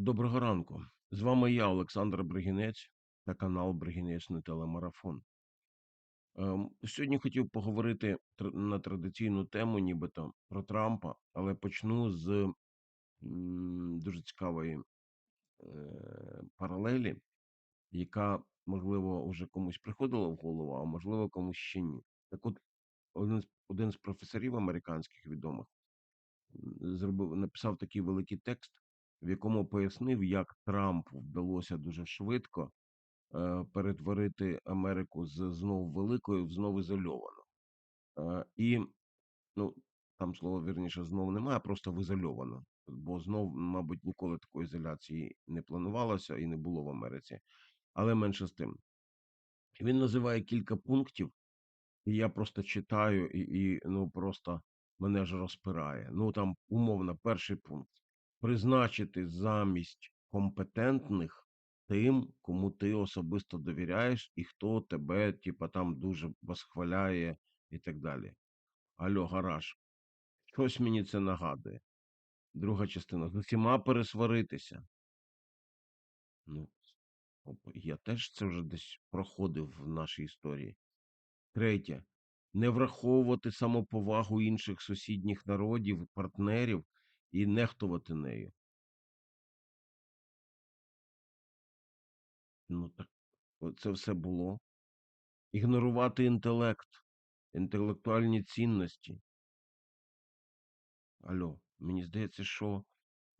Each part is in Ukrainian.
Доброго ранку. З вами я, Олександр Бригінець, та канал Бригінечний телемарафон. Ем, Сьогодні хотів поговорити на традиційну тему, нібито про Трампа, але почну з дуже цікавої е, паралелі, яка, можливо, вже комусь приходила в голову, а можливо, комусь ще ні. Так от, один з, один з професорів американських відомих зробив, написав такий великий текст, в якому пояснив, як Трампу вдалося дуже швидко е, перетворити Америку з знов великою в знов ізольовану. Е, і ну, там слова вірніше знов немає, а просто в ізольовану. Бо знов, мабуть, ніколи такої ізоляції не планувалося і не було в Америці. Але менше з тим. Він називає кілька пунктів, і я просто читаю, і, і ну просто мене ж розпирає. Ну там умовно, перший пункт: призначити замість компетентних тим, кому ти особисто довіряєш, і хто тебе, типа, там дуже восхваляє і так далі. Альо, гараж, щось мені це нагадує. Друга частина з усіма пересваритися. Ну, я теж це вже десь проходив в нашій історії. Третє. Не враховувати самоповагу інших сусідніх народів, партнерів і нехтувати нею. Ну так це все було. Ігнорувати інтелект, інтелектуальні цінності. Альо, мені здається, що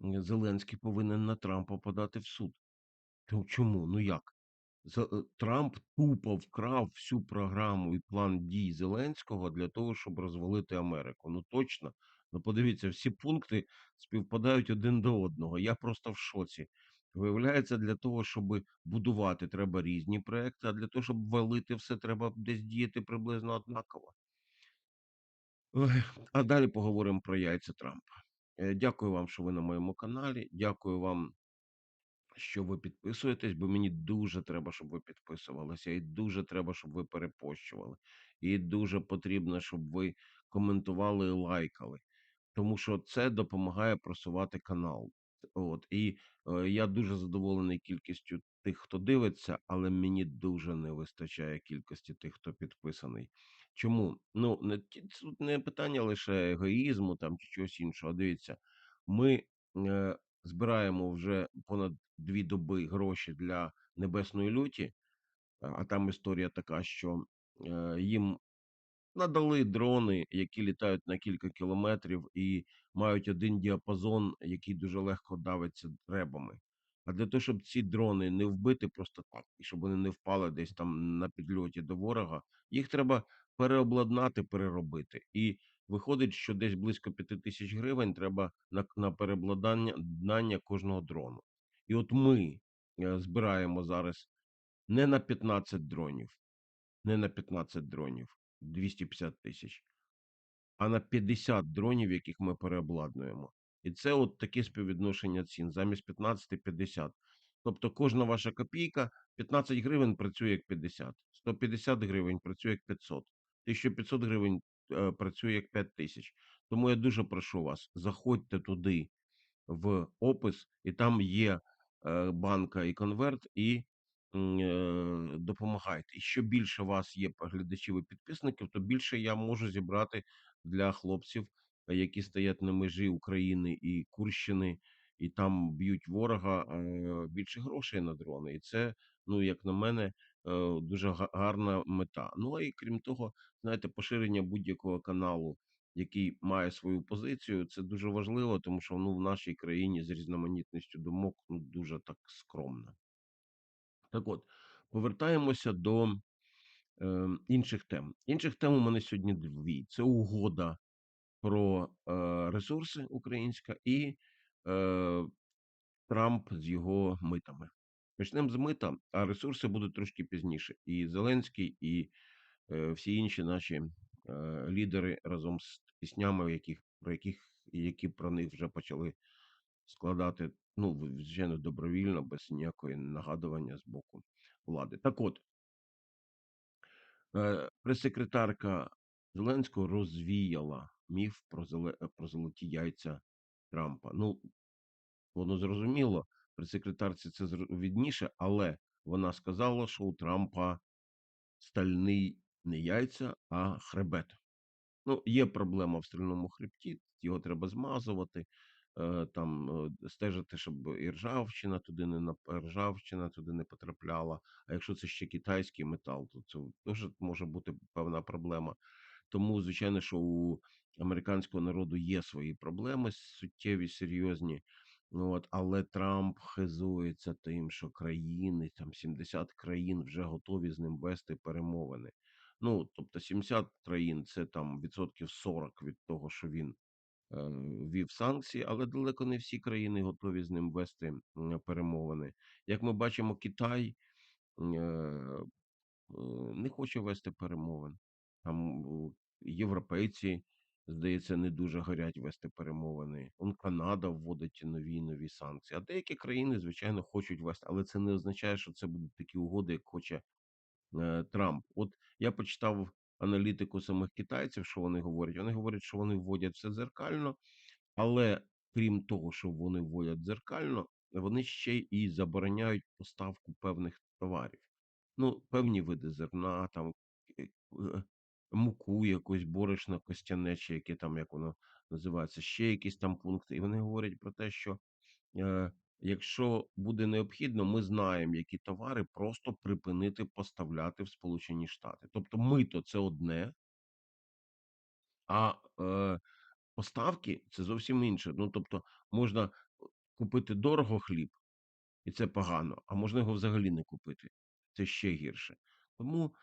Зеленський повинен на Трампа подати в суд. То чому? Ну як? Е, Трамп тупо вкрав всю програму і план дій Зеленського для того, щоб розвалити Америку. Ну точно. Ну подивіться, всі пункти співпадають один до одного. Я просто в шоці. Виявляється, для того, щоб будувати, треба різні проекти, а для того, щоб валити все, треба десь діяти приблизно однаково. А далі поговоримо про яйця Трампа. Е, Дякую вам, що ви на моєму каналі. Дякую вам що ви підписуєтесь, бо мені дуже треба, щоб ви підписувалися, і дуже треба, щоб ви перепощували. І дуже потрібно, щоб ви коментували і лайкали, тому що це допомагає просувати канал. От і е, я дуже задоволений кількістю тих, хто дивиться, але мені дуже не вистачає кількості тих, хто підписаний. Чому? Ну не тут не питання лише егоїзму там чи чогось іншого. Дивіться, ми е, збираємо вже понад дві доби гроші для небесної люті, а а там історія така, що е, їм надали дрони, які літають на кілька кілометрів і мають один діапазон, який дуже легко давиться ребами. А для того, щоб ці дрони не вбити просто так, і щоб вони не впали десь там на підльоті до ворога, їх треба переобладнати, переробити. І виходить, що десь близько п'яти тисяч гривень треба на, на переобладнання кожного дрону. І от ми е, збираємо зараз не на 15 дронів, не на 15 дронів, 250 тисяч, а на 50 дронів, яких ми переобладнуємо. І це от таке співвідношення цін замість 15 – 50. Тобто кожна ваша копійка 15 гривень працює як 50, 150 гривень працює як 500, 1500 гривень е, працює як 5000. Тому я дуже прошу вас, заходьте туди в опис, і там є е, банка і конверт, і допомагайте. І що більше вас є глядачів і підписників, то більше я можу зібрати для хлопців, е, які стоять на межі України і Курщини, і там б'ють ворога е, більше грошей на дрони. І це, ну як на мене, е, дуже гарна мета. Ну і крім того, знаєте, поширення будь-якого каналу який має свою позицію, це дуже важливо, тому що ну в нашій країні з різноманітністю думок ну дуже так скромно. Так от, повертаємося до е, інших тем. Інших тем у мене сьогодні дві: це угода про е, ресурси українська і е, Трамп з його митами. Почнемо з мита, а ресурси будуть трошки пізніше. І Зеленський, і е, всі інші наші е, лідери разом з піснями, яких про яких які про них вже почали складати, ну звичайно, добровільно, без ніякої нагадування з боку влади. Так от, е, прес-секретарка Зеленського розвіяла міф про зеле, про золоті яйця Трампа. Ну, воно зрозуміло. прес-секретарці це зр видніше, але вона сказала, що у Трампа стальний не яйця, а хребет. Ну, є проблема в стальному хребті, його треба змазувати, там е, стежити, щоб і ржавчина туди не ржавчина туди не потрапляла. А якщо це ще китайський метал, то це теж може бути певна проблема. Тому, звичайно, що у американського народу є свої проблеми суттєві, серйозні. От, але Трамп хизується тим, що країни, там 70 країн вже готові з ним вести перемовини. Ну, тобто 70 країн це там відсотків 40 від того, що він е, ввів санкції, але далеко не всі країни готові з ним вести перемовини. Як ми бачимо, Китай е, е, не хоче вести перемовин. Там європейці, здається, не дуже горять вести перемовини. Он Канада вводить нові нові санкції. А деякі країни, звичайно, хочуть вести, але це не означає, що це будуть такі угоди, як хоче е, Трамп. От я почитав аналітику самих китайців, що вони говорять. Вони говорять, що вони вводять все дзеркально, але крім того, що вони вводять дзеркально, вони ще і забороняють поставку певних товарів. Ну, певні види зерна, там е, е, муку, якусь борошно костяне, чи яке там, як воно називається, ще якісь там пункти. І вони говорять про те, що е, якщо буде необхідно, ми знаємо, які товари просто припинити поставляти в Сполучені Штати. Тобто мито це одне, а е, поставки це зовсім інше. Ну тобто, можна купити дорого хліб, і це погано, а можна його взагалі не купити. Це ще гірше. Тому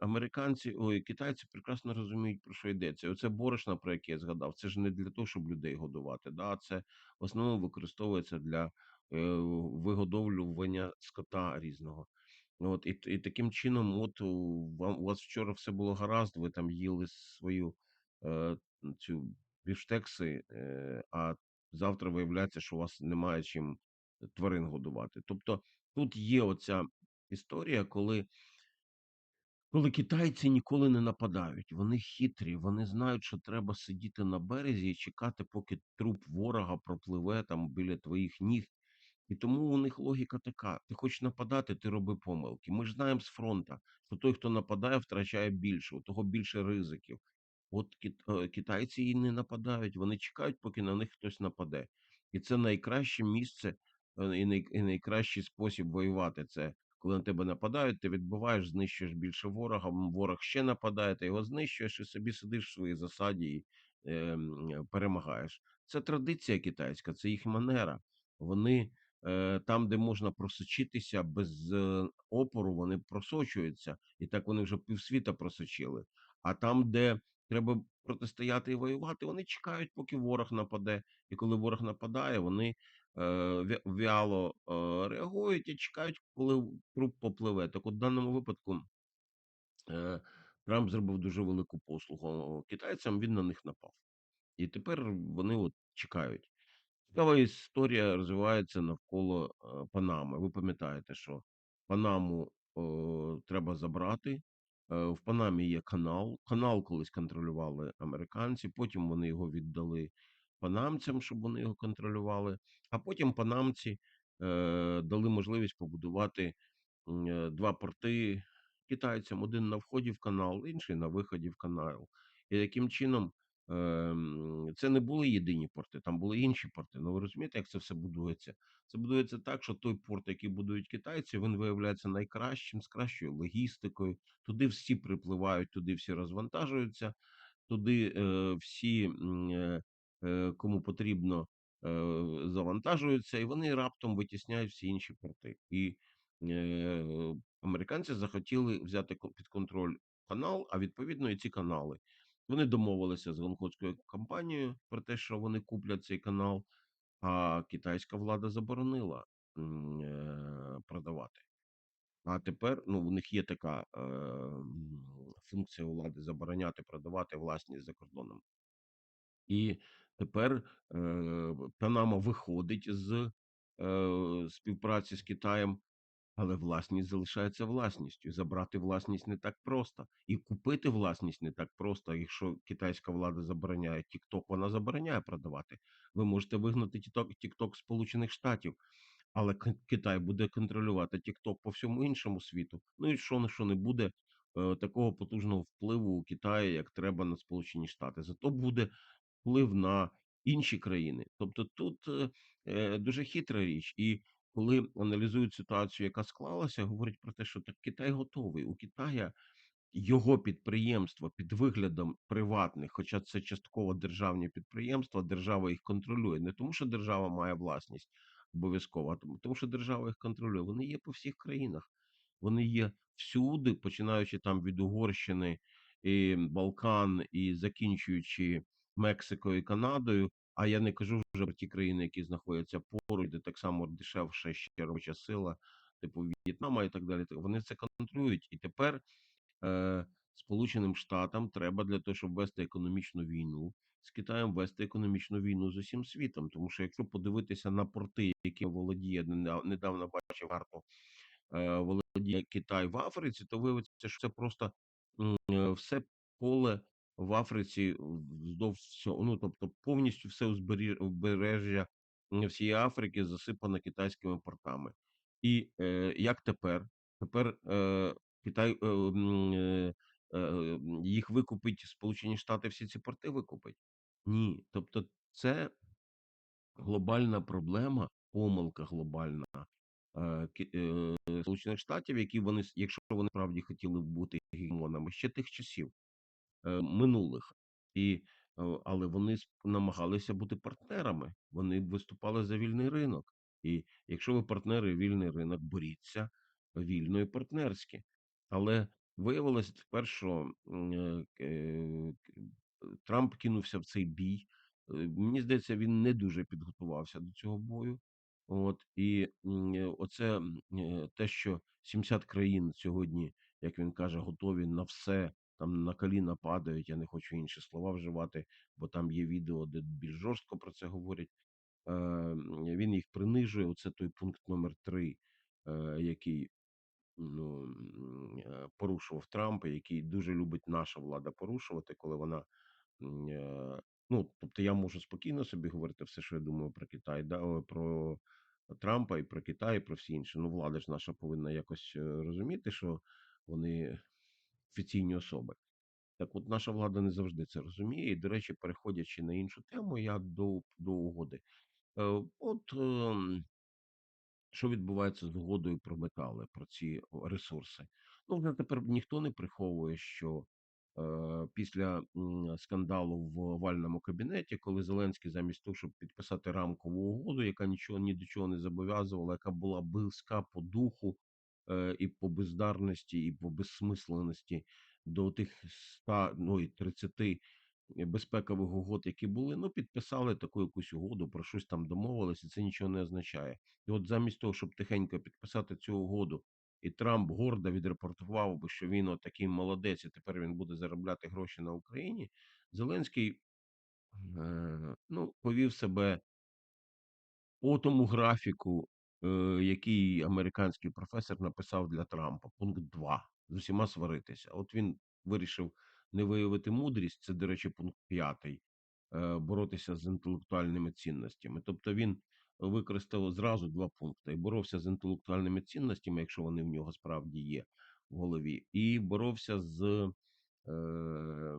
американці, ой, китайці прекрасно розуміють, про що йдеться. Оце борошно, про яке я згадав, це ж не для того, щоб людей годувати. Да? Це в основному використовується для е, вигодовлювання скота різного. От, і, і таким чином, от у, вам, у вас вчора все було гаразд, ви там їли свою е, цю бівштекси, е, а завтра виявляється, що у вас немає чим тварин годувати. Тобто тут є оця історія, коли коли китайці ніколи не нападають, вони хитрі, вони знають, що треба сидіти на березі і чекати, поки труп ворога пропливе там біля твоїх ніг. І тому у них логіка така: ти хочеш нападати, ти роби помилки. Ми ж знаємо з фронта, що той, хто нападає, втрачає більше, у того більше ризиків. От е, китайці і не нападають, вони чекають, поки на них хтось нападе. І це найкраще місце е, і найкращий спосіб воювати. Це коли на тебе нападають, ти відбиваєш, знищуєш більше ворога, ворог ще нападає, ти його знищуєш і собі сидиш в своїй засаді і е, е, перемагаєш. Це традиція китайська, це їх манера. Вони е, там, де можна просочитися без е, опору, вони просочуються, і так вони вже півсвіта просочили. А там, де треба протистояти і воювати, вони чекають, поки ворог нападе. І коли ворог нападає, вони е, вя- вяло е, реагують і чекають, коли труп попливе. Так от в даному випадку е, Трамп зробив дуже велику послугу китайцям, він на них напав. І тепер вони от чекають. Цікава історія розвивається навколо е, Панами. Ви пам'ятаєте, що Панаму о, треба забрати. Е, В Панамі є канал. Канал колись контролювали американці, потім вони його віддали панамцям, щоб вони його контролювали. А потім панамці е, дали можливість побудувати е, два порти китайцям: один на вході в канал, інший на виході в канал. І таким чином. Ем, це не були єдині порти, там були інші порти. Ну ви розумієте, як це все будується? Це будується так, що той порт, який будують китайці, він виявляється найкращим, з кращою логістикою. Туди всі припливають, туди всі розвантажуються, туди е, всі, е, е, кому потрібно, е, завантажуються, і вони раптом витісняють всі інші порти. І е, американці захотіли взяти під контроль канал, а відповідно і ці канали. Вони домовилися з гонконгською компанією про те, що вони куплять цей канал, а китайська влада заборонила е, продавати. А тепер ну, у них є така е, функція влади забороняти продавати власність за кордоном. І тепер е, Панама виходить з е, співпраці з Китаєм, але власність залишається власністю. Забрати власність не так просто. І купити власність не так просто. Якщо китайська влада забороняє TikTok, вона забороняє продавати. Ви можете вигнати TikTok Сполучених Штатів. але Китай буде контролювати "Тікток" по всьому іншому світу. Ну і що, що не буде, е, такого потужного впливу у Китаю, як треба на Сполучені Штати. Зато буде вплив на інші країни. Тобто тут, е, е, дуже хитра річ. І коли аналізують ситуацію, яка склалася, говорять про те, що так Китай готовий. У Китая його підприємства під виглядом приватних, хоча це частково державні підприємства, держава їх контролює. Не тому, що держава має власність обов'язково, а тому що держава їх контролює. Вони є по всіх країнах. Вони є всюди, починаючи там від Угорщини і Балкан, і закінчуючи Мексикою і Канадою. А я не кажу вже про ті країни, які знаходяться поруч, де так само дешевша ще робоча сила, типу В'єтнама і так далі. Вони це контролюють. І тепер е, Сполученим Штатам треба для того, щоб вести економічну війну з Китаєм, вести економічну війну з усім світом. Тому що якщо подивитися на порти, які володіє недавно бачив карту, е, володіє Китай в Африці, то виявиться, що це просто е, все поле в Африці вздовж всього. Ну тобто повністю все узбережжя всієї Африки засипано китайськими портами. І е, як тепер? Тепер е, Китай е, е, е, їх викупить Сполучені Штати, всі ці порти викупить? Ні. Тобто, це глобальна проблема, помилка глобальна е, е, Сполучених Штатів, які вони, якщо вони справді хотіли бути гегемонами ще тих часів е, минулих, і але вони намагалися бути партнерами. Вони виступали за вільний ринок. І якщо ви партнери, вільний ринок, боріться вільно і партнерськи. Але виявилося тепер, що е, е, Трамп кинувся в цей бій. Мені здається, він не дуже підготувався до цього бою. От і м, оце те, що 70 країн сьогодні, як він каже, готові на все там на коліна падають. Я не хочу інші слова вживати, бо там є відео, де більш жорстко про це говорять. Е, Він їх принижує. Оце той пункт номер три, е, який ну, е, порушував Трамп, який дуже любить наша влада порушувати, коли вона. е, Ну, тобто я можу спокійно собі говорити все, що я думаю про Китай, да, про Трампа і про Китай, і про всі інші. Ну, влада ж наша повинна якось е, розуміти, що вони офіційні особи. Так от наша влада не завжди це розуміє. І, до речі, переходячи на іншу тему, я до, до угоди. Е, От ем, що відбувається з угодою про метали, про ці ресурси. Ну, вже тепер ніхто не приховує, що е, після м, скандалу в овальному кабінеті, коли Зеленський замість того, щоб підписати рамкову угоду, яка нічого ні до чого не зобов'язувала, яка була близька по духу е, і по бездарності, і по безсмисленості до тих 100, ну і 30 безпекових угод, які були, ну підписали таку якусь угоду, про щось там домовилися, це нічого не означає. І от замість того, щоб тихенько підписати цю угоду, і Трамп гордо відрепортував би, що він такий молодець, і тепер він буде заробляти гроші на Україні. Зеленський е, ну, повів себе по тому графіку, е, який американський професор написав для Трампа, пункт 2. з усіма сваритися. От він вирішив не виявити мудрість, це, до речі, пункт 5, е, боротися з інтелектуальними цінностями. Тобто він використав зразу два пункти: боровся з інтелектуальними цінностями, якщо вони в нього справді є в голові, і боровся з е,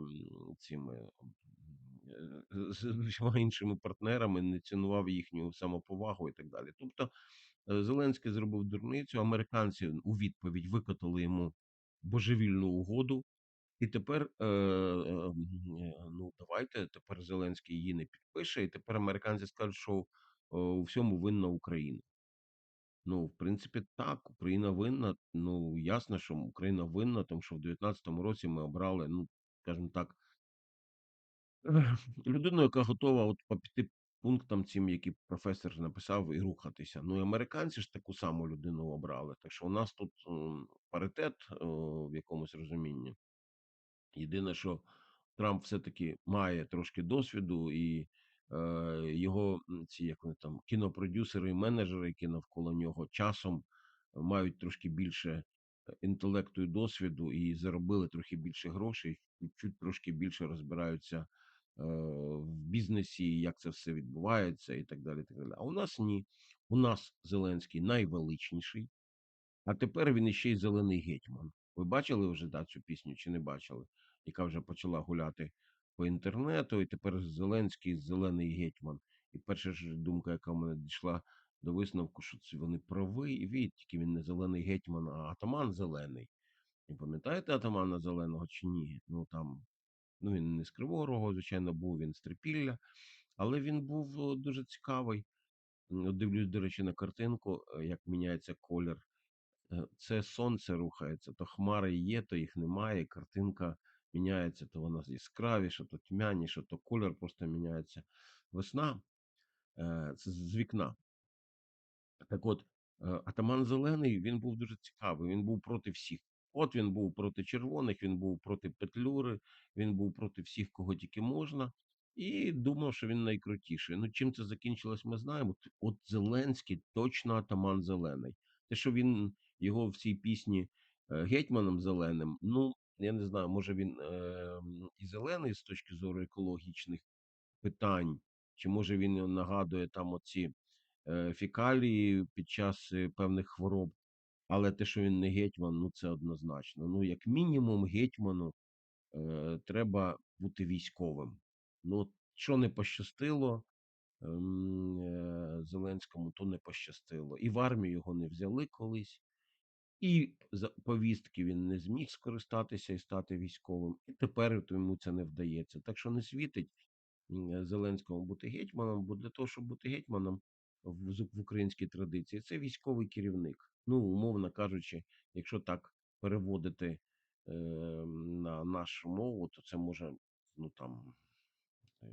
цими е, з усіма іншими партнерами, не цінував їхню самоповагу і так далі. Тобто Зеленський зробив дурницю, американці у відповідь викотали йому божевільну угоду. І тепер е, е, е, ну давайте тепер Зеленський її не підпише, і тепер американці скажуть, що е, у всьому винна Україна. Ну, в принципі, так, Україна винна. Ну ясно, що Україна винна, тому що в 19-му році ми обрали, ну скажімо так, людину, яка готова от по п'яти пунктам цим, які професор написав, і рухатися. Ну і американці ж таку саму людину обрали. Так що у нас тут паритет о, в якомусь розумінні. Єдине, що Трамп все-таки має трошки досвіду, і е, його ці як вони там кінопродюсери і менеджери, які навколо нього часом мають трошки більше е, інтелекту і досвіду, і заробили трохи більше грошей, чуть трошки більше розбираються е, в бізнесі, як це все відбувається, і так далі. Так далі. А у нас ні. У нас Зеленський найвеличніший, а тепер він іще й зелений гетьман. Ви бачили вже да, цю пісню чи не бачили, яка вже почала гуляти по інтернету, і тепер Зеленський зелений гетьман. І перша ж думка, яка в мене дійшла до висновку, що це вони праві, і від, тільки він не зелений гетьман, а атаман зелений. І пам'ятаєте атамана зеленого чи ні? Ну там, ну він не з Кривого Рогу, звичайно, був він з Трипілля, але він був дуже цікавий. Дивлюсь, до речі, на картинку, е, як міняється колір. Е, Це сонце рухається, то хмари є, то їх немає. Картинка міняється, то вона яскравіша, то тьмяніша, то колір просто міняється. Весна це з вікна. Так от, е, атаман Зелений він був дуже цікавий. Він був проти всіх. От він був проти червоних, він був проти Петлюри, він був проти всіх, кого тільки можна, і думав, що він найкрутіший. Ну, чим це закінчилось, ми знаємо. От Зеленський точно атаман Зелений. Те, що він його в цій пісні е, гетьманом зеленим, ну я не знаю, може він е, і зелений з точки зору екологічних питань, чи може він нагадує там оці е, фекалії під час е, певних хвороб, але те, що він не гетьман, ну це однозначно. Ну, як мінімум, гетьману е, треба бути військовим. Ну, що не пощастило ем, е, Зеленському, то не пощастило. І в армію його не взяли колись, і за повістки він не зміг скористатися і стати військовим. І тепер йому це не вдається. Так що не світить Зеленському бути гетьманом, бо для того, щоб бути гетьманом в, в українській традиції, це військовий керівник. Ну, умовно кажучи, якщо так переводити е, на нашу мову, то це може, ну там. е,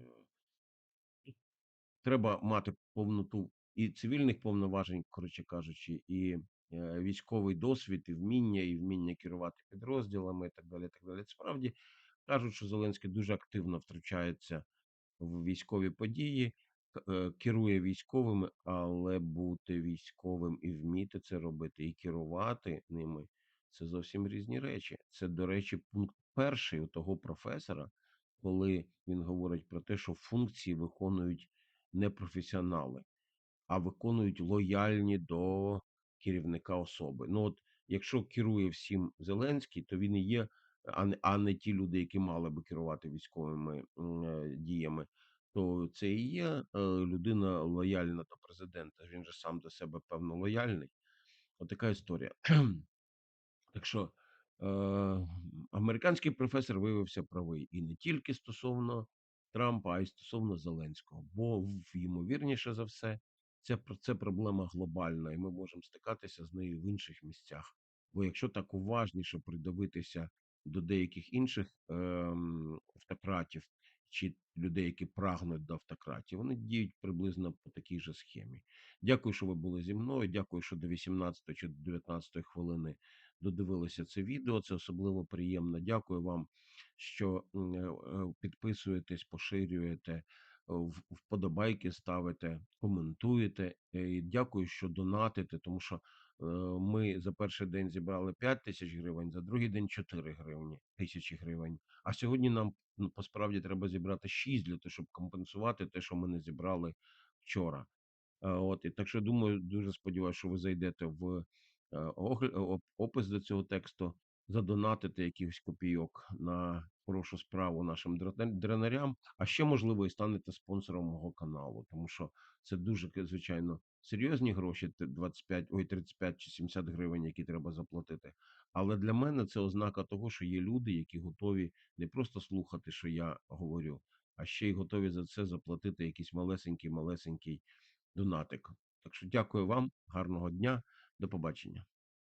Треба мати повноту і цивільних повноважень, коротше кажучи, і е, військовий досвід, і вміння, і вміння керувати підрозділами, і так далі. і так далі. Справді кажуть, що Зеленський дуже активно втручається в військові події, е, керує військовими, але бути військовим і вміти це робити, і керувати ними це зовсім різні речі. Це, до речі, пункт перший у того професора, коли він говорить про те, що функції виконують не професіонали, а виконують лояльні до керівника особи. Ну от якщо керує всім Зеленський, то він і є, а не, а не ті люди, які мали би керувати військовими е, діями, то це і є е, людина лояльна до президента. Він же сам до себе певно лояльний. Отака історія. Так що е, американський професор виявився правий і не тільки стосовно Трампа, а й стосовно Зеленського. Бо ймовірніше за все, це, це проблема глобальна, і ми можемо стикатися з нею в інших місцях. Бо якщо так уважніше придивитися до деяких інших ем, автократів чи людей, які прагнуть до автократії, вони діють приблизно по такій же схемі. Дякую, що ви були зі мною. Дякую, що до 18 чи до 19 хвилини додивилися це відео. Це особливо приємно. Дякую вам, що е, е, підписуєтесь, поширюєте, е, вподобайки ставите, коментуєте. Е, І дякую, що донатите, тому що е, ми за перший день зібрали 5 тисяч гривень, за другий день 4 гривні тисячі гривень. А сьогодні нам ну, посправді треба зібрати 6 для того, щоб компенсувати те, що ми не зібрали вчора. Е, От і так що думаю, дуже сподіваюся, що ви зайдете в е, опис до цього тексту, задонатите якихось копійок на хорошу справу нашим дренарям, а ще можливо і станете спонсором мого каналу, тому що це дуже звичайно серйозні гроші, 25, ой, 35 чи 70 гривень, які треба заплатити. Але для мене це ознака того, що є люди, які готові не просто слухати, що я говорю, а ще й готові за це заплатити якийсь малесенький, малесенький донатик. Так що дякую вам, гарного дня, до побачення.